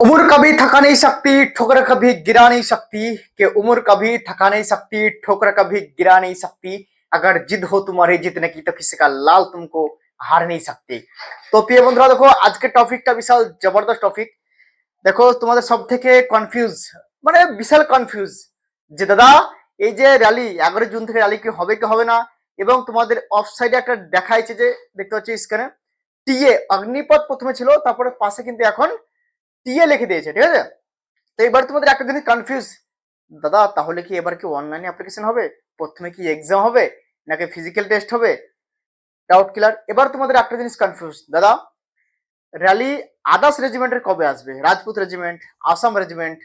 उम्र कभी थका नहीं सकती ठोकर कभी गिरा नहीं सकती कि उम्र कभी थका नहीं सकती ठोकर कभी गिरा नहीं सकती अगर जिद हो तुम्हारी जीतने की तो किसी का लाल तुमको हार नहीं सकती তো প্রিয় বন্ধুরা দেখো আজকের টপিকটা বিশাল জবরদস্ত টপিক দেখো তোমাদের সব থেকে কনফিউজ মানে বিশাল কনফিউজ যে দাদা এই যে র্যালি এগারো জুন থেকে র্যালি কি হবে কি হবে না এবং তোমাদের অফ সাইডে একটা দেখাইছে যে দেখতে পাচ্ছি স্ক্যানে টিএ অগ্নিপথ প্রথমে ছিল তারপরে পাশে কিন্তু এখন টিএ লিখে দিয়েছে, ঠিক আছে? তো এবার তোমাদের একটা জিনিস কনফিউজ দাদা, তাহলে কি এবার কি অনলাইনে অ্যাপ্লিকেশন হবে? প্রথমে কি এক্সাম হবে? নাকি ফিজিক্যাল টেস্ট হবে? ডাউট ক্লিয়ার এবার তোমাদের একটা জিনিস কনফিউজ দাদা র্যালি আদার্স রেজিমেন্টের কবে আসবে? রাজপুত রেজিমেন্ট আসাম রেজিমেন্ট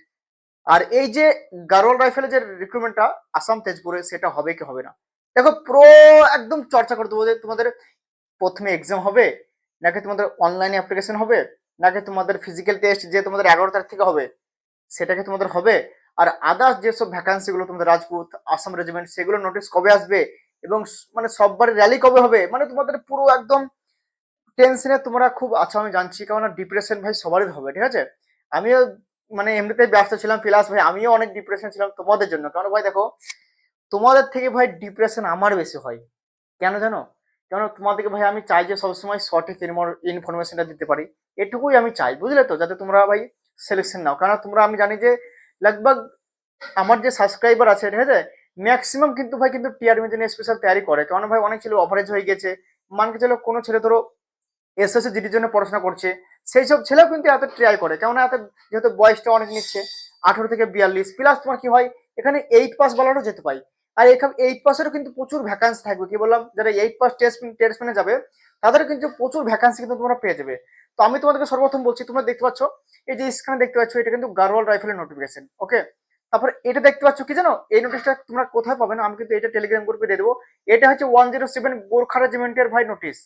আর এই যে গারোয়াল রাইফেলের যে রিক্রুটমেন্টটা আসাম তেজপুরে, সেটা হবে কি হবে না? দেখো, পুরো একদম চর্চা করতে বলতে তোমাদের প্রথমে এক্সাম হবে, নাকি তোমাদের অনলাইনে অ্যাপ্লিকেশন হবে? নাকি তোমাদের ফিজিক্যাল টেস্ট যে তোমাদের এগারো তারিখ থেকে হবে, সেটা কি তোমাদের হবে? আর আদার্স যেসব ভ্যাকান্সি গুলো তোমাদের রাজপুত, আসাম রেজিমেন্ট সেগুলো নোটিস কবে আসবে? এবং মানে সববার র্যালি কবে হবে? মানে তোমাদের পুরো একদম টেনশনে তোমরা খুব আছো আমি জানছি কারণ ডিপ্রেশন ভাই সবারই হবে, ঠিক আছে? আমিও মানে এমনিতেই ব্যস্ত ছিলাম প্লাস ভাই, আমিও অনেক ডিপ্রেশন ছিলাম তোমাদের জন্য। কারণ ভাই দেখো, তোমাদের থেকে ভাই ডিপ্রেশন আমার বেশি হয়। কেন জানো? কেন তোমাদেরকে ভাই আমি চাই যে সবসময় সঠিক ইনফরমেশনটা দিতে পারি। এটুকুই আমি চাই, বুঝলে তো? যাতে তোমরা ভাই সিলেকশন নাও। কারণ তোমরা, আমি জানি যে লগভগ আমার যে সাবস্ক্রাইবার আছে, ঠিক আছে? ম্যাক্সিমাম কিন্তু ভাই কিন্তু টিআরমি জন্য স্পেশাল তৈরি করে। কারণ ভাই অনেক ছেলে অভারেজ হয়ে গেছে। মানকে চলো কোনো ছেলে ধরো এসএসসি জিডির জন্য পড়াশোনা করছে। সেই সব ছেলেও কিন্তু এত ট্রাই করে। কেননা এত যেহেতু বয়সটা অনেক নিচ্ছে, আঠেরো থেকে বিয়াল্লিশ প্লাস তোমার কি হয়? এখানে এইট পাস বলারও যেতে পাই আর এখানে এইট পাসেরও কিন্তু প্রচুর ভ্যাকান্সি থাকবে। কি বললাম? যারা এইট পাস টেস্ট টেস্টমেনে যাবে, তাদের কিন্তু প্রচুর ভ্যাকান্সি কিন্তু তোমরা পেয়ে যাবে। তো আমি তোমাদেরকে সর্বপ্রথম বলছি, তোমরা দেখতে পাচ্ছ, এই যে স্ক্রিনে দেখতে পাচ্ছ, এটা কিন্তু গারোয়াল রাইফেলের নোটিফিকেশন ওকে তারপর এটা দেখতে পাচ্ছ কি জানো? এই নোটিশটা তোমরা কোথায় পাবে না? আমি কিন্তু এটা টেলিগ্রাম গ্রুপে দিয়ে দেবো। এটা হচ্ছে ওয়ান জিরো সেভেন গোর্খা রেজিমেন্টের ভাই নোটিশ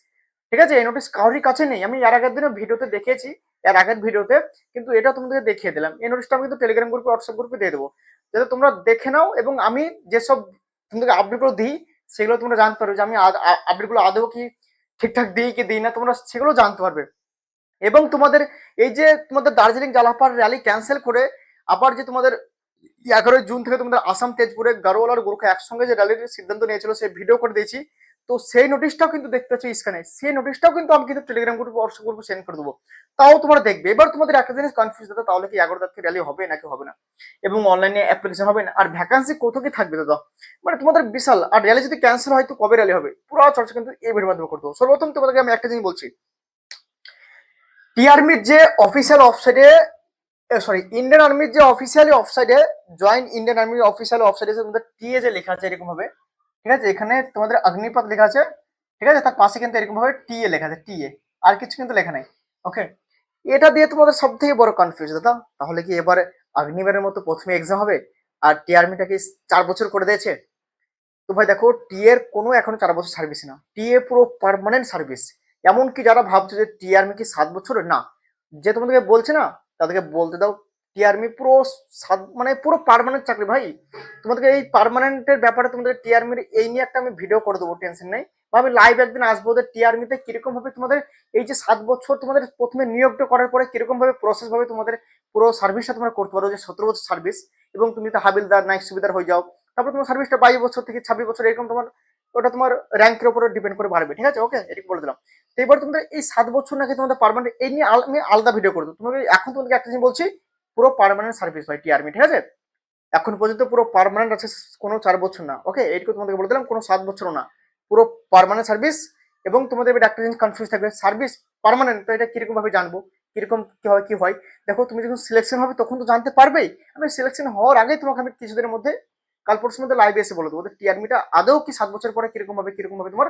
ঠিক আছে? এই নোটিশ কারোরই কাছে নেই। আমি এর আগের দিনে ভিডিওতে দেখিয়েছি, এর আগের ভিডিওতে, কিন্তু এটা তোমাদেরকে দেখিয়ে দিলাম। এই নোটিশটা আমি কিন্তু টেলিগ্রাম গ্রুপে হোয়াটসঅ্যাপ গ্রুপে দিয়ে দেবো। যাতে তোমরা দেখে নাও এবং আমি যেসব তোমাদেরকে আপডেটগুলো দিই, সেগুলো তোমরা জানতে পারবে যে আমি আপডেটগুলো আদৌ কি ঠিকঠাক দিই কি দিই না, তোমরা সেগুলো জানতে পারবে। এবং তোমাদের এই যে তোমাদের দার্জিলিং জালাপার র্যালি ক্যান্সেল করে আবার যে তোমাদের এগারোই জুন থেকে তোমাদের আসাম, তেজপুরে গারোয়াল আর গোর্খা একসঙ্গে যে র্যালির সিদ্ধান্ত নিয়েছিল, সেই ভিডিও করে দিয়েছি। তো সেই নোটিশটাও কিন্তু দেখতে পাচ্ছি স্ক্যানে সেই নোটিশটাও কিন্তু আমি কিন্তু টেলিগ্রাম গ্রুপে হোয়াটসঅ্যাপ গ্রুপে সেন্ড করে দেবো। তাও তোমরা দেখবে। এবার তোমাদের একটা জিনিস কনফিউজ দাদা, তাহলে কি এগারো তারিখে র্যালি হবে নাকি হবে না? এবং অনলাইনে অ্যাপ্লিকেশন হবে না? আর ভ্যাকান্সি কোথাও কি থাকবে দাদা? মানে তোমাদের বিশাল। আর র্যালি যদি ক্যান্সেল হয় তো কবে র্যালি হবে? পুরো চর্চা কিন্তু এই ভিডিওর মাধ্যমে করতে হবে। সর্বপ্রথম তোমাদেরকে আমি একটা জিনিস বলছি। টিআরমির যে অফিসিয়াল ওয়েবসাইটে সরি ইন্ডিয়ান আর্মির যে অফিসিয়ালি ওয়েবসাইটে জয়েন্ট ইন্ডিয়ান আর্মির অফিসিয়াল ওয়েবসাইটে টিএ যে লেখা আছে, এরকম ভাবে ঠিক আছে? এখানে তোমাদের অগ্নিপথ লেখা আছে, ঠিক আছে? তার পাশে কিন্তু এরকম ভাবে টিএ লেখা আছে টিএ আর কিছু কিন্তু লেখা নাই। ওকে এটা দিয়ে তোমাদের সব থেকে বড় কনফিউজ দাদা। তাহলে কি এবারে অগ্নিবারের মতো প্রথমে এক্সাম হবে? আর টিআরমিটা কি চার বছর করে দিয়েছে? তো ভাই দেখো টি এর কোনো এখনও চার বছর সার্ভিস না। টি এ পুরো পার্মানেন্ট সার্ভিস এমনকি যারা ভাবছ যে টিআরমি কি সাত বছরের? না। যে তোমাদেরকে বলছে না, তাদেরকে বলতে দাও টিআরমি পুরো মানে পুরো পার্মানেন্ট চাকরি ভাই। তোমাদেরকে এই পার্মানেন্টের ব্যাপারে তোমাদের টিআরমির এই নিয়ে একটা আমি ভিডিও করে দেবো টেনশন নেই। আমি লাইভ একদিন আসব, ওদের টিআরমিতে কীরকম ভাবে তোমাদের এই যে সাত বছর তোমাদের প্রথমে নিয়োগটা করার পরে কীরকম ভাবে প্রসেস ভাবে তোমাদের পুরো সার্ভিসটা তোমরা করতে পারো, যে সতেরো বছর সার্ভিস এবং তুমি তো হাবিলদার নাইট সুবিধার হয়ে যাও। তারপর তোমার সার্ভিসটা বাইশ বছর থেকে ছাব্বিশ বছর, এরকম তোমার, ওটা তোমার র্যাঙ্কের উপরে ডিপেন্ড করে বাড়বে, ঠিক আছে? ওকে এটুকু বলে দিলাম। তো এবার তোমাদের এই সাত বছর নাকি তোমাদের পার্মানেন্ট এই নিয়ে আমি আলাদা ভিডিও করে দেবো। তোমাকে এখন তোমাদেরকে একটা জিনিস বলছি পুরো পার্মানেন্ট সার্ভিস ভাই টিআরমি ঠিক আছে? এখন পর্যন্ত পুরো পার্মানেন্ট আছে কোনো চার বছর না ওকে এইটুকু তোমাদেরকে বলে দিলাম, কোনো সাত বছরও না। পুরো পারমানেন্ট সার্ভিস এবং তোমাদের একটা জিনিস কনফিউজ থাকবে সার্ভিস পারমানেন্ট তো এটা কীরকম ভাবে জানব? কীরকম কি হয় কি হয়? দেখো, তুমি যখন সিলেকশন হবে তখন তো জানতে পারবেই। আমি সিলেকশন হওয়ার আগেই তোমাকে আমি কিছুদিনের মধ্যে কাল পরশুর মধ্যে লাইভে এসে বলে দেবো। টিআরমিটা আদৌ কি সাত বছর পরে কীরকম ভাবে কীরকম ভাবে তোমার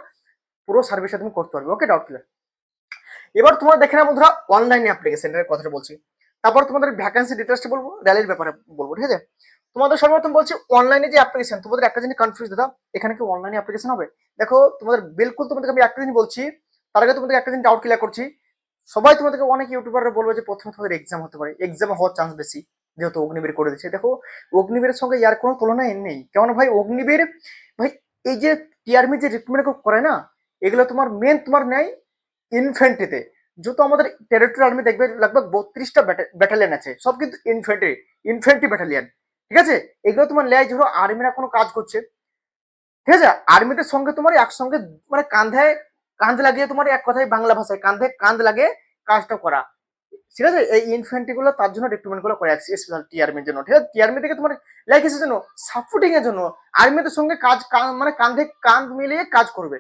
পুরো সার্ভিসটা তুমি করতে পারবে ওকে ডাউট ক্লিয়ার এবার তোমরা দেখে না বন্ধুরা অনলাইনে অ্যাপ্লিকেশনের কথাটা বলছি। তারপর তোমাদের ভ্যাকান্সি ডিটেলসটা বলব র্যালির ব্যাপারে বলব, ঠিক আছে? তোমাদের সর্বপ্রথম বলছি অনলাইনে যে অ্যাপ্লিকেশন তোমাদের একটা জিনিস কনফিউজ দাদা, এখানে কি অনলাইনে অ্যাপ্লিকেশন হবে? দেখো, তোমাদের বিলকুল তোমাদেরকে আমি একটা জিনিস বলছি, তার আগে তোমাদের একটা জিনিস ডাউট ক্লিয়ার করছি, সবাই তোমাদেরকে অনেক ইউটিউবাররা বলবে যে প্রথমে তোমাদের এক্সাম হতে পারে এক্সাম হওয়ার চান্স বেশি, যেহেতু অগ্নিবীর করে দিচ্ছে দেখো অগ্নিবীরের সঙ্গে ইয়ার কোনো তুলনায় নেই কেমন ভাই অগ্নিবীর, ভাই এই যে টিআরমি যে রিক্রুটমেন্ট করে না, এগুলো তোমার মেন তোমার নেয় ইনফেন্ট্রিতে যেহেতু আমাদের টেরিটরি আর্মি দেখবে লাগভগ বত্রিশটা ব্যাটালিয়ন আছে। সব কিন্তু ইনফেন্ট্রি ইনফেন্ট্রি ব্যাটালিয়ন ঠিক আছে? এগুলো তোমার লেয় ধরো আর্মিরা কোনো কাজ করছে। ঠিক আছে? আর্মিদের সঙ্গে তোমার একসঙ্গে মানে কাঁধে, কাঁধ লাগিয়ে তোমার এক কথায় বাংলা ভাষায়, কাঁধে কাঁধ লাগিয়ে কাজটা করা। ঠিক আছে? এই ইনফেন্ট্রি গুলো তার জন্য রিক্রুটমেন্টগুলো করে স্পেশাল টিআরমির জন্য। ঠিক আছে? টিআরমি থেকে তোমার লাইক এসের জন্য সাপোর্টিং এর জন্য আর্মিদের সঙ্গে কাজ মানে কাঁধে কাঁধ মিলিয়ে কাজ করবে।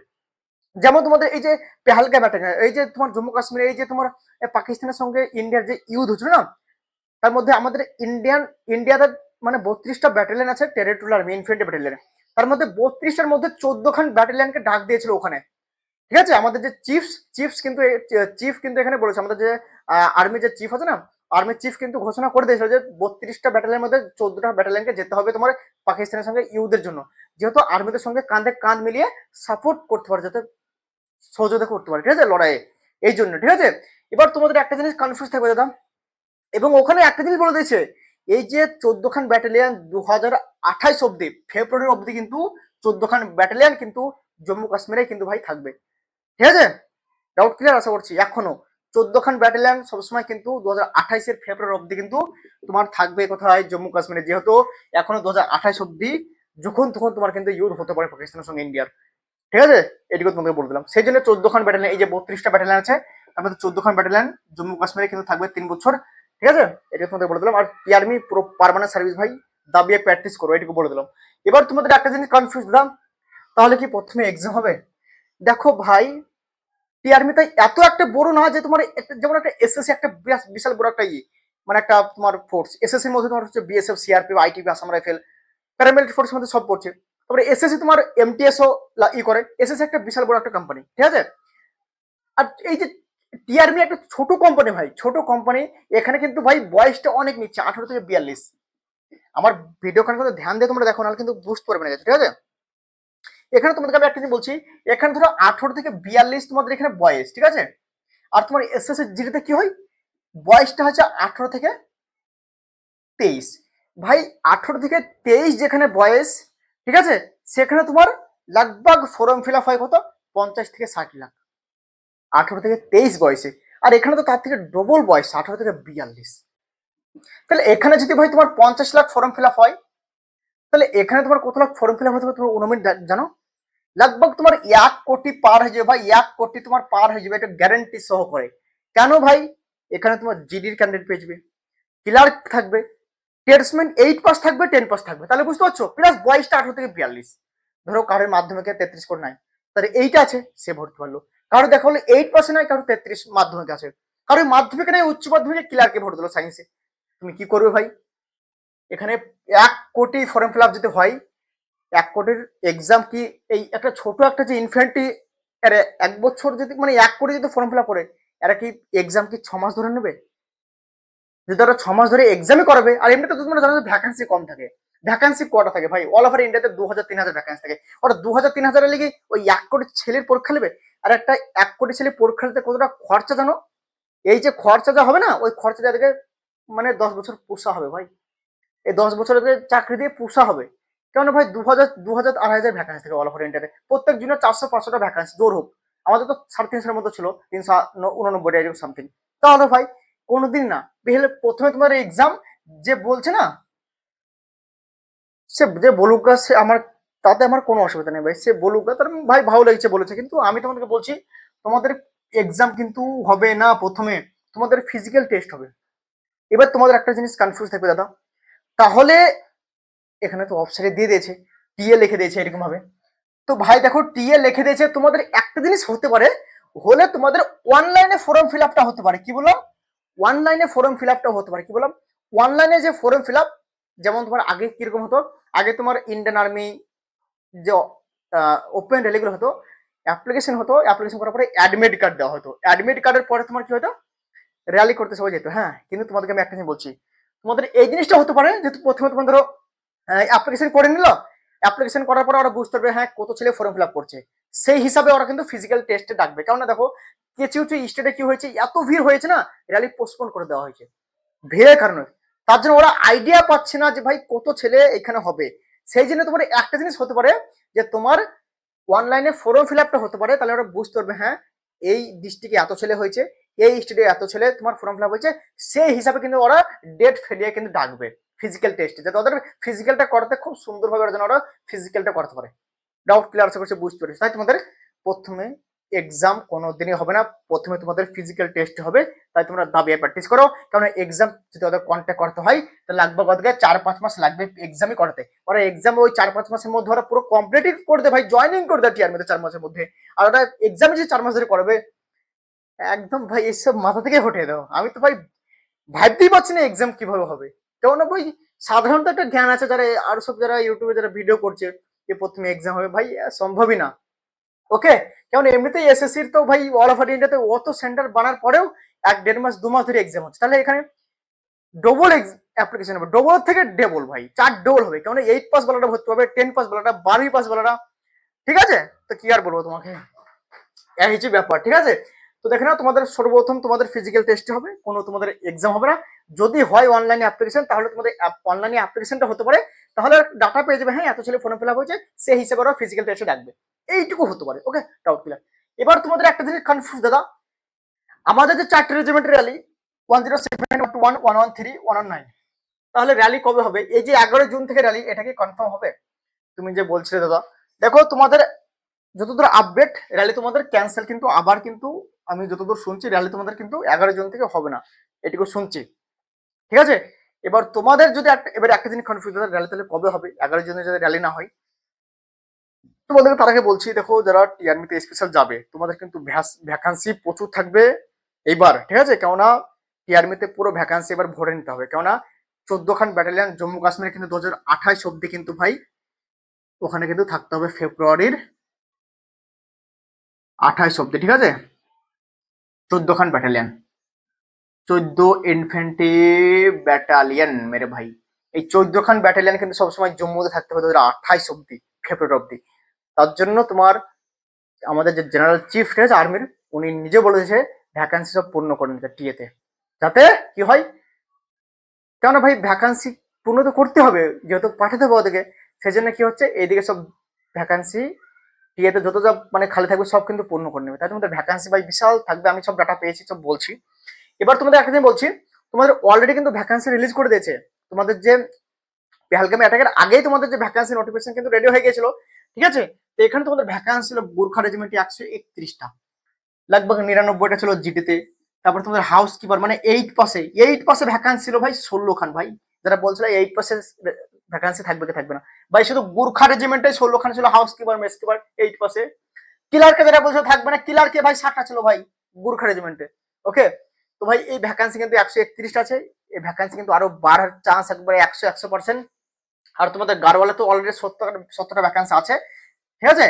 যেমন তোমাদের এই যে পেহালকা ব্যাটার, এই যে তোমার জম্মু কাশ্মীরে এই যে তোমার পাকিস্তানের সঙ্গে ইন্ডিয়ার যে ইউথ হচ্ছিল না, তার মধ্যে আমাদের ইন্ডিয়ান ইন্ডিয়াতে মানে বত্রিশটা ব্যাটালিয়ন আছে টেরিটোরিয়াল আর্মি ইনফেন্ট্রি ব্যাটালিয়ন তার মধ্যে বত্রিশটার মধ্যে চোদ্দ খান ব্যাটালিয়নকে ডাক দিয়েছিল ওখানে। ঠিক আছে? আমাদের যে চিফস চিফস কিন্তু চিফ কিন্তু এখানে বলেছে, আমাদের যে আর্মি যে চিফ আছে না আর্মির চিফ কিন্তু ঘোষণা করে দিয়েছিল যে বত্রিশটা ব্যাটালিয়নের মধ্যে চোদ্দটা ব্যাটালিয়নকে যেতে হবে তোমার পাকিস্তানের সঙ্গে ইউদের জন্য। যেহেতু আর্মিদের সঙ্গে কাঁধে কাঁধ মিলিয়ে সাপোর্ট করতে পারে, যাতে সহযোগিতা করতে পারে, ঠিক আছে, লড়াইয়ে। এই জন্য ঠিক আছে? এবার তোমাদের একটা জিনিস কনফিউজ থাকবে, দাদা। এবং ওখানে একটা জিনিস বলে দিয়েছে, এই যে চোদ্দ খান ব্যাটালিয়ন দু হাজার আঠাইশ অব্দি ফেব্রুয়ারি অব্দি কিন্তু চোদ্দ খান ব্যাটালিয়ন কিন্তু জম্মু কাশ্মীরে কিন্তু ভাই থাকবে। ঠিক আছে? ডাউট ক্লিয়ার আশা করছি, এখনও। চোদ্দ খান ব্যাটালিয়ন সবসময় কিন্তু দু হাজার আঠাইশের ফেব্রুয়ারি অব্দি কিন্তু তোমার থাকবে কোথায় জম্মু কাশ্মীরে। যেহেতু এখনও দু হাজার আঠাইশ অব্দি যখন তখন তোমার কিন্তু ইউজ হতে পারে পাকিস্তানের সঙ্গে ইন্ডিয়ার ঠিক আছে? এটুকু তোমাকে বলে দিলাম। সেই জন্য চোদ্দ খান ব্যাটালিয়ন এই যে বত্রিশটা ব্যাটালিয়ন আছে, তার মধ্যে চোদ্দ খান ব্যাটালিয়ন জম্মু কাশ্মীরে কিন্তু থাকবে তিন বছর। ঠিক আছে? এটা তোমাদের বলে দিলাম। আর আর্মি পুরো পারমানেন্ট সার্ভিস ভাই দাবিয়ে প্র্যাকটিস করো, এটুকু বলে দিলাম। এবার তোমাদের একটা জিনিস কনফিউজ দিলাম, তাহলে কি প্রথমে এক্সাম হবে? দেখো ভাই টিআরমি তাই এত একটা বড় না যে তোমার যেমন একটা এসএসসি একটা বিশাল বড় একটা ইয়ে মানে একটা তোমার ফোর্স এসএসসির মধ্যে তোমার হচ্ছে BSF CRP ITP Assam rifle paramilitary ফোর্সের মধ্যে সব পড়ছে। তারপরে এসএসসি তোমার এমটিএস ও লা- ই করে। এসএসসি একটা বিশাল বড় একটা কোম্পানি ঠিক আছে? আর এই যে টিআরবি একটা ছোট কোম্পানি ভাই, ছোট কোম্পানি এখানে কিন্তু ভাই বয়সটা অনেক নিচ্ছে, আঠারো থেকে বিয়াল্লিশ। আমার ভিডিও খান কিন্তু ধ্যান দিয়ে তোমরা দেখো, নাহলে কিন্তু বুঝতে পারবে না ঠিক আছে? এখানে তোমাদেরকে আমি একটা জিনিস বলছি, এখানে ধরো আঠারো থেকে বিয়াল্লিশ তোমাদের এখানে বয়স, ঠিক আছে? আর তোমার এস এস জিডিতে কি হয়? বয়সটা হচ্ছে আঠারো থেকে তেইশ। ভাই, আঠারো থেকে তেইশ যেখানে বয়স ঠিক আছে? সেখানে তোমার লাগভাগ ফর্ম ফিল আপ হয় কত? পঞ্চাশ থেকে ষাট লাখ। আঠারো থেকে তেইশ বয়সে। আর এখানে তো তার থেকে ডবল বয়স, আঠারো থেকে বিয়াল্লিশ। তাহলে এখানে যদি ভাই তোমার পঞ্চাশ লাখ ফর্ম ফিল আপ হয়, তাহলে এখানে তোমার কত লাখ ফর্ম ফিল আপ হতে তোমার অনুমিত জানো? লাগভগ তোমার এক কোটি পার হয়ে যাবে ভাই, এক কোটি তোমার পার হয়ে যাবে, এটা গ্যারান্টি সহ করে কেন ভাই? এখানে তোমার জিডির ক্যান্ডিডেট পেয়ে যাবে। ক্লার্ক থাকবে ট্রেডসম্যান এইট পাস থাকবে টেন পাস থাকবে। তাহলে বুঝতে পারছ? প্লাস বয়সটা আঠারো থেকে বিয়াল্লিশ। ধরো কারোর মাধ্যমিকে তেত্রিশ করে নাই। তাহলে এইটা আছে, সে ভর্তি পারল। কারও দেখা হলো এইট পার্সেন্ট নয় কারও তেত্রিশ মাধ্যমিক আছে। কারও মাধ্যমিকে নাই, উচ্চ মাধ্যমিকে ক্লার্কে ভর্তি দিলো সায়েন্সে তুমি কি করবে ভাই? এখানে এক কোটি ফর্ম ফিল আপ যদি হয়, এক কোটির এক্সাম কি এই একটা ছোট একটা যে ইনফ্যান্টি এরা এক বছর যদি মানে এক কোটি যদি ফর্ম ফিল আপ করে, এরা কি এক্সাম কি ছ মাস ধরে নেবে? যদি ওরা ছ মাস ধরে এক্সামই করাবে, আর এমনিতে তোমরা জানো ভ্যাকান্সি কম থাকে। ভ্যাকান্সি কটা থাকে? ভাই অল ওভার ইন্ডিয়াতে দু হাজার তিন হাজার ভ্যাকান্সি থাকে। ওরা দু হাজার তিন হাজারের লিগে ওই এক কোটি ছেলের পরীক্ষা নেবে? আর একটা এক কোটি ছেলে পরীক্ষা দিতে কতটা খরচা জানো? এই যে খরচা যা হবে না, ওই খরচা যাদেরকে মানে দশ বছর পোষা হবে ভাই। এই দশ বছরের চাকরি দিয়ে পোষা হবে। কেন ভাই দু হাজার দু হাজার আড়াই হাজার ভ্যাকান্সি থাকে অল ওভার ইন্ডিয়াতে প্রত্যেক জনের চারশো পাঁচশোটা ভ্যাকান্সি জোর হোক। আমাদের তো সাড়ে তিনশোর মতো ছিল, তিনশো উননব্বই এরকম সামথিং তাহলে ভাই কোনোদিন না। বেহলে প্রথমে তোমার এক্সাম যে বলছে না, সে যে বলুক সে আমার, তাতে আমার কোনো অসুবিধা নেই ভাই। সে বলুক তার ভাই ভালো লাগছে বলেছে, কিন্তু আমি তোমাদেরকে বলছি, তোমাদের এক্সাম কিন্তু হবে না প্রথমে, তোমাদের ফিজিক্যাল টেস্ট হবে। এবার তোমাদের একটা জিনিস কনফিউজ থাকবে দাদা। তাহলে এখানে তো অপশানে দিয়ে দিয়েছে টিএ লিখে দিয়েছে এরকম ভাবে। তো ভাই দেখো টিএ লিখে দিয়েছে, তোমাদের একটা জিনিস হতে পারে, হলে তোমাদের অনলাইনে ফর্ম ফিল আপটা হতে পারে। কি বললাম? অনলাইনে ফর্ম ফিল আপটাও হতে পারে। কি বললাম? অনলাইনে যে ফর্ম ফিল আপ যেমন তোমার আগে কীরকম হতো? আগে তোমার ইন্ডিয়ান আর্মি যে ওপেন রেলিগুলো হতো অ্যাপ্লিকেশন হতো অ্যাপ্লিকেশন করার পরে অ্যাডমিট কার্ড দেওয়া হতো। অ্যাডমিট কার্ডের পরে তোমার কি হতো? র্যালি করতে সবাই যেত হ্যাঁ? কিন্তু তোমাদেরকে আমি একটা জিনিস বলছি। তোমাদের এই জিনিসটা হতে পারে, যেহেতু প্রথমে তোমার ধরো অ্যাপ্লিকেশন করে নিল অ্যাপ্লিকেশন করার পরে ওরা বুঝতে পারবে হ্যাঁ কত ছেলে ফর্ম ফিল আপ করছে। সেই হিসাবে ওরা কিন্তু ফিজিক্যাল টেস্টে ডাকবে। কারণ না দেখো কিছু কিছু স্টেটে কি হয়েছে? এত ভিড় হয়েছে না র্যালি পোস্টপোন করে দেওয়া হয়েছে। ভিড়ের কারণে। তার জন্য ওরা আইডিয়া পাচ্ছে না যে, ভাই, কত ছেলে এখানে হবে? সেই জন্য তোমার একটা জিনিস হতে পারে যে, তোমার অনলাইনে ফর্ম ফিল আপটা হতে পারে। তাহলে ওরা বুঝতে পারবে হ্যাঁ এই ডিস্ট্রিক্টে এত ছেলে হয়েছে, এই স্টেটে এত ছেলে, তোমার ফর্ম ফিল আপ হয়েছে। সেই হিসাবে কিন্তু ওরা ডেট ফেলিয়ে কিন্তু ডাকবে ফিজিক্যাল টেস্ট যাতে ওদের ফিজিক্যালটা করতে খুব সুন্দরভাবে ওরা যেন ওরা ফিজিক্যালটা করতে পারে। ডাউট ক্লিয়ার আশা করছি বুঝতে পেরেছি। তাই তোমাদের প্রথমে এক্সাম কোনো দিনই হবে না, প্রথমে তোমাদের ফিজিক্যাল টেস্ট হবে, তাই তোমরা দাবিয়ে প্র্যাকটিস করো। কারণ এক্সাম যদি ওদের কন্ট্যাক্ট করতে হয় তাহলে লাগবে ওদেরকে চার পাঁচ মাস লাগবে এক্সামই করাতে। ওরা এক্সাম ওই চার পাঁচ মাসের মধ্যে ওরা পুরো কমপ্লিট করে ভাই জয়েনিং করে দেয় টিআর মধ্যে চার মাসের মধ্যে। আর ওরা এক্সামে যে চার মাস ধরে করবে, একদম ভাই এসব মাথা থেকে হটিয়ে দাও। আমি তো ভাই ভাবতেই পারছি না এক্সাম কীভাবে হবে। কেন ভাই সাধারণত একটা জ্ঞান আছে যারা, আর সব যারা ইউটিউবে যারা ভিডিও করছে যে প্রথমে এক্সাম হবে, ভাই সম্ভবই না। ওকে কারণ এমনিতেই এসএসসির তো ভাই অল ওভার ইন্ডিয়াতে অত সেন্টার বানার পরেও এক দেড় মাস, দু মাস ধরে এক্সাম হচ্ছে। তাহলে এখানে ডবল অ্যাপ্লিকেশন হবে। ডবল থেকে ডবল ভাই। চার ডবল হবে। কারণ এইট পাস বলাটা ভর্তি হবে টেন পাস বলাটা, বারোই পাস বলাটা। ঠিক আছে? তো কি আর বলব তোমাকে? এই হচ্ছে ব্যাপার। ঠিক আছে? তো দেখে না তোমাদের সর্বপ্রথম তোমাদের ফিজিক্যাল টেস্ট হবে, কোনো তোমাদের এক্সাম হবে না। যদি হয় অনলাইন অ্যাপ্লিকেশন তাহলে তোমাদের অনলাইনে অ্যাপ্লিকেশনটা হতে পারে তাহলে ডাটা পেয়ে যাবে হ্যাঁ এত ছেলে ফোনে ফিল আপ হয়েছে সেই হিসেবে ওরা ফিজিক্যাল টেস্টে ডাকবে এইটুকু হতে পারে ওকে ডাউট ক্লিয়ার এবার তোমাদের একটা জিনিস কনফিউজ দাদা। আমাদের যে চারটে রেজিমেন্টের rally one zero seven two one one one three one one nine তাহলে র্যালি কবে হবে? এই যে এগারো জুন থেকে র্যালি এটা কি কনফার্ম হবে? তুমি যে বলছিলে দাদা। দেখো, তোমাদের যতদূর আপডেট র্যালি তোমাদের ক্যান্সেল কিন্তু, আবার কিন্তু আমি যতদূর শুনছি র্যালি তোমাদের কিন্তু এগারো জুন থেকে হবে না। এটুকু শুনছি। ঠিক আছে? এবার তোমাদের যদি এবার একটা জিনিস কনফিউজ র্যালি তাহলে কবে হবে? এগারো জুনে যদি র্যালি না হয়। তোমাদেরকে তার আগে বলছি, দেখো যারা টিআরমিতে স্পেশাল যাবে, তোমাদের কিন্তু ভ্যাকান্সি প্রচুর থাকবে এইবার, ঠিক আছে? কেননা টিআরমিতে পুরো ভ্যাকান্সি এবার ভরে নিতে হবে। কেননা চোদ্দ খান ব্যাটালিয়ান জম্মু কাশ্মীরে কিন্তু দু হাজার আঠাইশ অব্দি কিন্তু ভাই, ওখানে কিন্তু থাকতে হবে ফেব্রুয়ারির আঠাইশ অব্দি ঠিক আছে? চোদ্দ খান ব্যাটালিয়ান চোদ্দ ইনফেন্ট্রি ব্যাটালিয়ান মেরে ভাই এই চোদ্দ খান ব্যাটালিয়ান কিন্তু সবসময় জম্মুতে থাকতে হবে হাজার আঠাইশ অব্দি ফেব্রুয়ারি অব্দি। তার জন্য তোমার আমাদের যে জেনারেল চিফ আছে আর্মির উনি নিজে বলেছে ভ্যাকান্সি সব পূর্ণ করে নিতে টিএতে যাতে কি হয় কেন ভাই ভ্যাকান্সি পূর্ণ তো করতে হবে, যেহেতু পাঠাতে হবে ওদেরকে সেই জন্য কি হচ্ছে, এইদিকে সব ভ্যাকান্সি টিএতে যত যা মানে খালি থাকবে, সব কিন্তু পূর্ণ করে নেবে। তাই তোমাদের ভ্যাকান্সি ভাই বিশাল থাকবে, আমি সব ডাটা পেয়েছি, সব বলছি। এবার তোমাদের একটা জিনিস বলছি, তোমাদের অলরেডি কিন্তু ভ্যাকান্সি রিলিজ করে দিয়েছে। তোমাদের যে পেহালগামে অ্যাটাকের আগেই তোমাদের যে ভ্যাকান্সি নোটিফিকেশন কিন্তু রেডি হয়ে গেছিল ঠিক আছে? তো এখানে তোমাদের ভ্যাকান্সি ছিল গুর্খা রেজিমেন্টে একশো একত্রিশটা। লাগভগ নিরানব্বইটা ছিল জিটিতে তারপর তোমাদের হাউস কিপার মানে এইট পাসে এইট পাসে ভ্যাকান্সি ছিল ভাই ষোলো খান ভাই। যারা বলছিল এইট পাসে ভ্যাকান্সি থাকবে কি থাকবে না। ভাই শুধু গুর্খা রেজিমেন্টে ষোলো খান ছিল house keeper mess keeper eight পাসে কিলারকে যারা বলছিল থাকবে না কিলারকে ভাই ষাটটা ছিল ভাই গুর্খা রেজিমেন্টে ওকে তো ভাই, এই ভ্যাকান্সি কিন্তু একশো একত্রিশটা আছে। এই ভ্যাকান্সি কিন্তু আরও বাড়ার চান্স একবারে একশো একশো পার্সেন্ট আর তোমাদের গারওয়ালে তো অলরেডি সত্তর, সত্তরটা ভ্যাকান্সি আছে। ঠিক আছে?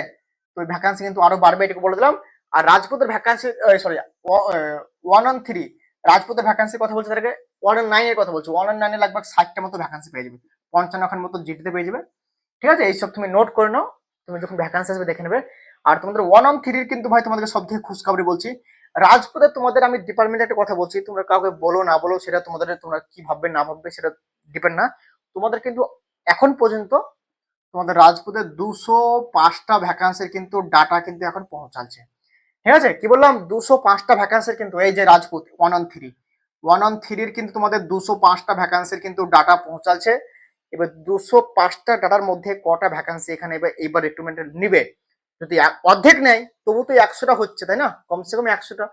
তো ওই ভ্যাকান্সি কিন্তু আরও বাড়বে, এটুকু বলে দিলাম। আর রাজপুতের vacancy sorry one on three রাজপুতের ভ্যাকান্সির কথা বলছি তাদেরকে ওয়ান অন নাইনের কথা বলছি। ওয়ান অন নাইনে লাগবে ষাটটা মতো ভ্যাকান্সি পেয়ে যাবে। পঞ্চান্ন খান মতো জিটিতে পেয়ে যাবে। ঠিক আছে? এইসব তুমি নোট করে নাও। তুমি যখন ভ্যাকান্সি আসবে দেখে নেবে। আর তোমাদের ওয়ান অন থ্রির কিন্তু ভাই, তোমাদেরকে সব থেকে খুশখবরি বলছি। রাজপুতের তোমাদের আমি ডিপার্টমেন্টে একটা কথা বলছি, তোমরা কাউকে বলো না বলো সেটা তোমাদের, তোমরা কি ভাববে না ভাববে সেটা ডিপেন্ড না। তোমাদের কিন্তু এখন পর্যন্ত তোমাদের রাজপুতের দুশো পাঁচটা ভ্যাকান্সির কিন্তু ডাটা কিন্তু এখন পৌঁছাচ্ছে। ঠিক আছে? কি বললাম? দুশো পাঁচটা ভ্যাকান্সির কিন্তু, এই যে Rajput one on three one on থ্রির কিন্তু তোমাদের দুশো পাঁচটা ভ্যাকান্সির কিন্তু ডাটা পৌঁছাচ্ছে। এবার দুশো পাঁচটা ডাটার মধ্যে কটা ভ্যাকান্সি এখানে এবার এইবার রিক্রুটমেন্ট নিবে? যদি অর্ধেক নেয় তবু তো একশোটা হচ্ছে, তাই না? কমসে কম একশোটা।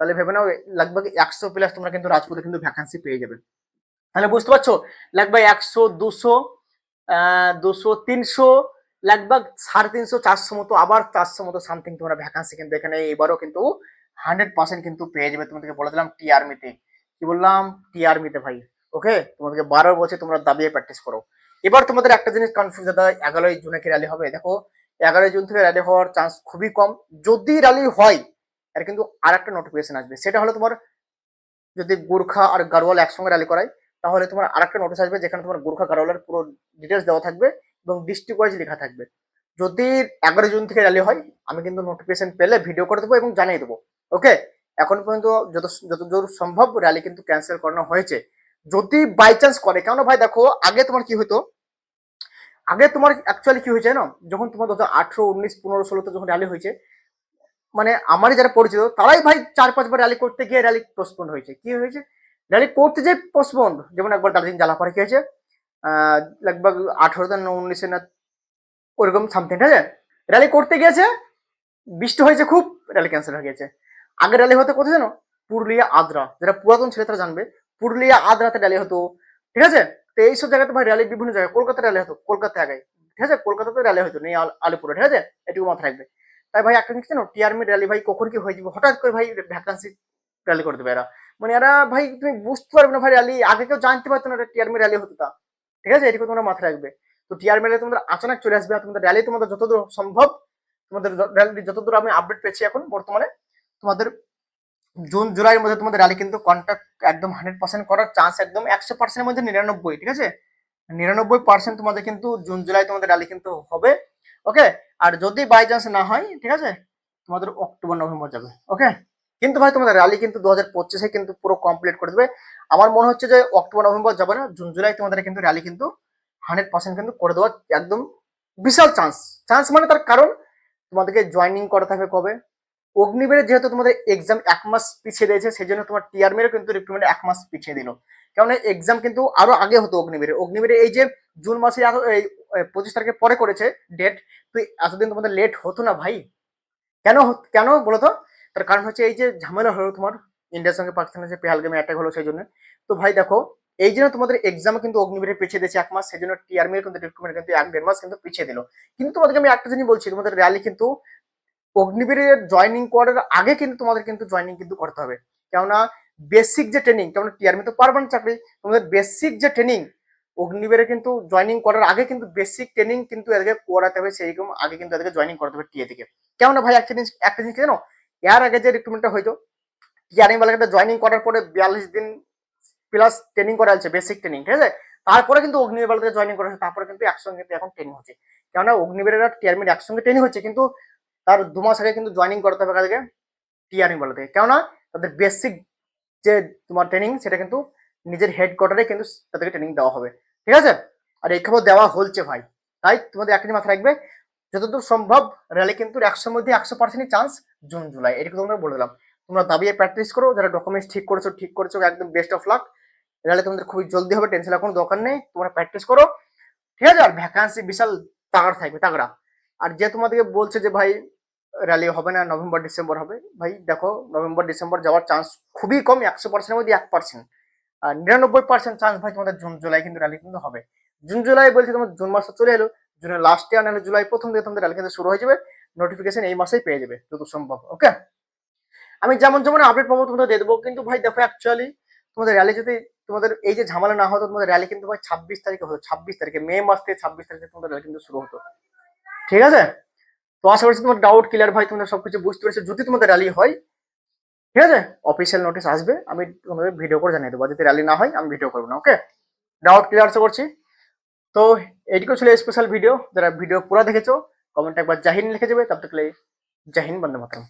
তাহলে ভেবে নাও লাগবে একশো প্লাস তোমরা কিন্তু রাজপুতে কিন্তু ভ্যাকান্সি পেয়ে যাবে। তাহলে বুঝতে পারছ? লাগবে একশো, দুশো দুশো, তিনশো লাগভাগ সাড়ে তিনশো, চারশো মতো, আবার চারশো মতো সামথিং তোমরা ভ্যাকান্সি কিন্তু এখানে এবারও কিন্তু হান্ড্রেড পার্সেন্ট কিন্তু পেয়ে যাবে। তোমাদেরকে বলে দিলাম টি আর্মিতে কি বললাম? টি আর্মিতে ভাই। ওকে তোমাদেরকে বারো বছর তোমরা দাবিয়ে প্র্যাকটিস করো। এবার তোমাদের একটা জিনিস কনফিউজ দাদা, এগারোই জুনে কি র্যালি হবে? দেখো এগারোই জুন থেকে র্যালি হওয়ার চান্স খুবই কম। যদি র্যালি হয় এর কিন্তু আর একটা নোটিফিকেশন আসবে। সেটা হলো তোমার যদি গোর্খা আর গারোয়াল একসঙ্গে র্যালি করায়, তাহলে তোমার আরেকটা নোটিশ আসবে যেখানে তোমার গোর্খা, গারোয়ালের পুরো ডিটেলস দেওয়া থাকবে এবং ডিস্ট্রিক্ট ওয়াইজ লেখা থাকবে। যদি এগারো জুন থেকে র্যালি হয়, আমি কিন্তু নোটিফিকেশন পেলে ভিডিও করে দেবো এবং জানিয়ে দেবো। ওকে এখন পর্যন্ত যত যতদূর সম্ভব র্যালি কিন্তু ক্যান্সেল করানো হয়েছে। যদি বাই চান্স করে কেন ভাই দেখো, আগে তোমার কি হতো আগে তোমার অ্যাকচুয়ালি কি হয়েছে না যখন তোমার দু হাজার আঠেরো, উনিশ, পনেরো, ষোলোতে যখন র্যালি হয়েছে মানে আমারই যারা পরিচিত, তারাই ভাই চার, পাঁচবার র্যালি করতে গিয়ে র্যালি পোস্টপন্ড হয়েছে। কি হয়েছে? র্যালি করতে যে পোস্টপন্ড যেমন একবার দার্জিলিং জ্বালাপাড়া কি হয়েছে? লগভগ আঠারো না উনিশে না ওরকম সামথিং ঠিক আছে? র্যালি করতে গিয়েছে, বৃষ্টি হয়েছে খুব র্যালি ক্যান্সেল হয়ে গেছে আগে র্যালি হতে কোথায় জানো? পুরুলিয়া আদ্রা যারা পুরাতন ছেলে তারা জানবে পুরুলিয়া আদ্রাতে র্যালি হতো, ঠিক আছে? তো এইসব জায়গাতে ভাই র্যালি বিভিন্ন জায়গায়, কলকাতা র্যালি হতো কলকাতা আগে ঠিক আছে? কলকাতাতে র্যালি হতো, নেই আলিপুরে, ঠিক আছে? এটুকু মাথায় রাখবে। তাই ভাই, একটা জিনিস জানো? টিআরমি র্যালি ভাই কখন কি হয়ে যাবে? হঠাৎ করে ভাই ভ্যাকান্সি র্যালি করে দেবে এরা। মানে এরা ভাই, তুমি বুঝতে পারবে না ভাই র্যালি আগে কেউ জানতে পারতো না টিআরমি র্যালি হতো তা। ঠিক আছে? এটুকু তোমরা মাথায় রাখবে। তো টিআরমি র্যালি তোমাদের আচানক চলে আসবে তোমাদের র্যালি তোমাদের যতদূর সম্ভব, তোমাদের র্যালি যতদূর আমি আপডেট পেয়েছি এখন, বর্তমানে তোমাদের জুন, জুলাইয়ের মধ্যে তোমাদের র্যালি কিন্তু কন্ট্যাক্ট একদম হান্ড্রেড পার্সেন্ট করার চান্স একদম একশো পার্সেন্টের মধ্যে নিরানব্বই, ঠিক আছে? নিরানব্বই পার্সেন্ট তোমাদের কিন্তু জুন, জুলাই তোমাদের র্যালি কিন্তু হবে ওকে আর যদি বাই চান্স না হয়, ঠিক আছে? তোমাদের অক্টোবর, নভেম্বর যাবে ওকে কিন্তু ভাই, তোমাদের র্যালি কিন্তু দু হাজার পঁচিশে কিন্তু পুরো কমপ্লিট করে দেবে। আমার মনে হচ্ছে যে অক্টোবর, নভেম্বর যাবে না, জুন, জুলাই তোমাদের কিন্তু র্যালি কিন্তু হান্ড্রেড পার্সেন্ট কিন্তু করে দেওয়ার একদম বিশাল চান্স চান্স মানে তার কারণ তোমাদেরকে জয়েনিং করা থাকবে কবে? অগ্নিবীরের যেহেতু তোমাদের এক্সাম এক মাস পিছিয়ে দিয়েছে সেই জন্য তোমার টিআরমিরও কিন্তু রিক্রুটমেন্ট এক মাস পিছিয়ে দিল। কারণ এক্সাম কিন্তু আরও আগে হতো অগ্নিবীরের অগ্নিবীরে এই যে জুন মাসে এই পঁচিশ তারিখে পরে করেছে ডেট তো এতদিন তোমাদের লেট হতো না ভাই? কেন কেন বলো তো তার কারণ হচ্ছে এই যে ঝামেলা হলো তোমার ইন্ডিয়ার সঙ্গে পাকিস্তানের যে পেহালগামে অ্যাটাক হলো সেই জন্য। তো ভাই দেখো, এই জন্য তোমাদের এক্সাম কিন্তু অগ্নিবীরে পিছিয়ে দিয়েছে এক মাস সেই জন্য টিআরমির কিন্তু রিক্রুটমেন্ট কিন্তু এক দেড় মাস কিন্তু পিছিয়ে দিল। কিন্তু তোমাদেরকে আমি একটা জিনিস বলছি, তোমাদের র্যালি কিন্তু অগ্নিবীরের জয়নিং করার আগে কিন্তু তোমাদের কিন্তু জয়নিং কিন্তু করতে হবে। কেননা বেসিক যে ট্রেনিং কেমন টিআরমি তো পারবে না চাকরি, তোমাদের বেসিক যে ট্রেনিং অগ্নিবীরে কিন্তু জয়নিং করার আগে কিন্তু বেসিক ট্রেনিং কিন্তু এদেরকে করাতে হবে, সেইরকম আগে কিন্তু এদেরকে জয়নিং করতে হবে টিএ থেকে। কেমন ভাই, একটা জিনিস একটা জিনিস জানো? এর আগে যে রিক্রুটমেন্টটা হয়তো টিআরমি বেলাকে জয়নিং করার পরে বিয়াল্লিশ দিন প্লাস ট্রেনিং করা হচ্ছে বেসিক ট্রেনিং ঠিক আছে? তারপরে কিন্তু অগ্নিবীর জয়নিং করা হচ্ছে তারপরে কিন্তু একসঙ্গে এখন ট্রেনিং হচ্ছে। কেননা অগ্নিবীরের টিআরমির একসঙ্গে ট্রেনিং হচ্ছে, কিন্তু তার দু মাস আগে কিন্তু জয়েনিং করতে হবে কালকে টিআরএম বলাতে। কেননা তাদের বেসিক যে তোমার ট্রেনিং সেটা কিন্তু নিজের হেডকোয়ার্টারে কিন্তু তাদেরকে ট্রেনিং দেওয়া হবে। ঠিক আছে? আর এই খবর দেওয়া হচ্ছে ভাই। তাই তোমাদের একদিন মাথায় রাখবে, যতদূর সম্ভব র্যালি কিন্তু একশোর মধ্যে একশো পার্সেন্টই চান্স জুন জুলাই এটুকু তোমরা বলে দিলাম। তোমরা দাবিয়ে প্র্যাকটিস করো, যারা ডকুমেন্টস ঠিক করেছ ঠিক করেছ, একদম বেস্ট অফ লাক র্যালি তোমাদের খুবই জলদি হবে টেনশন কোনো দরকার নেই, তোমরা প্র্যাকটিস করো। ঠিক আছে? আর ভ্যাকান্সি বিশাল তাগড়া থাকবে, তাগড়া। আর যে তোমাদেরকে বলছে যে ভাই র্যালি হবে না নভেম্বর ডিসেম্বর হবে। ভাই, দেখো নভেম্বর ডিসেম্বর যাওয়ার চান্স খুবই কম, একশো পার্সেন্টের মধ্যে এক পার্সেন্ট আর নিরানব্বই পার্সেন্ট চান্স ভাই তোমাদের জুন, জুলাই কিন্তু র্যালি কিন্তু হবে। জুন, জুলাই বলছি তোমার জুন মাসে চলে এলো, জুনের লাস্টে আর নাহলে জুলাই প্রথম দিকে তোমাদের র্যালি কিন্তু শুরু হয়ে যাবে নোটিফিকেশন এই মাসেই পেয়ে যাবে, যত সম্ভব ওকে আমি যেমন যেমন আপডেট পাবো তোমাদের দিয়ে দেবো, কিন্তু ভাই দেখো অ্যাকচুয়ালি তোমাদের র্যালি যদি তোমাদের এই যে ঝামেলা না হতো, তোমাদের র্যালি কিন্তু ভাই ছাব্বিশ তারিখে হতো, ছাব্বিশ তারিখে, মে মাস থেকে ছাব্বিশ তারিখে তোমাদের র্যালি কিন্তু শুরু হতো। ঠিক আছে? তো আশা করছি তোমার ডাউট ক্লিয়ার ভাই, তোমরা সবকিছু বুঝতে পেরেছ। যদি তোমাদের র্যালি হয়, ঠিক আছে? অফিসিয়াল নোটিশ আসবে, আমি তোমাদের ভিডিও করে জানিয়ে দেবো। যদি র্যালি না হয়, আমি ভিডিও করব না ওকে ডাউট ক্লিয়ার আশা করছি। তো এইটুকু ছিল স্পেশাল ভিডিও যারা ভিডিও পুরো দেখেছ কমেন্ট একবার জাহিন লিখে যাবে তার থেকে জাহিন বন্দে মাতরম।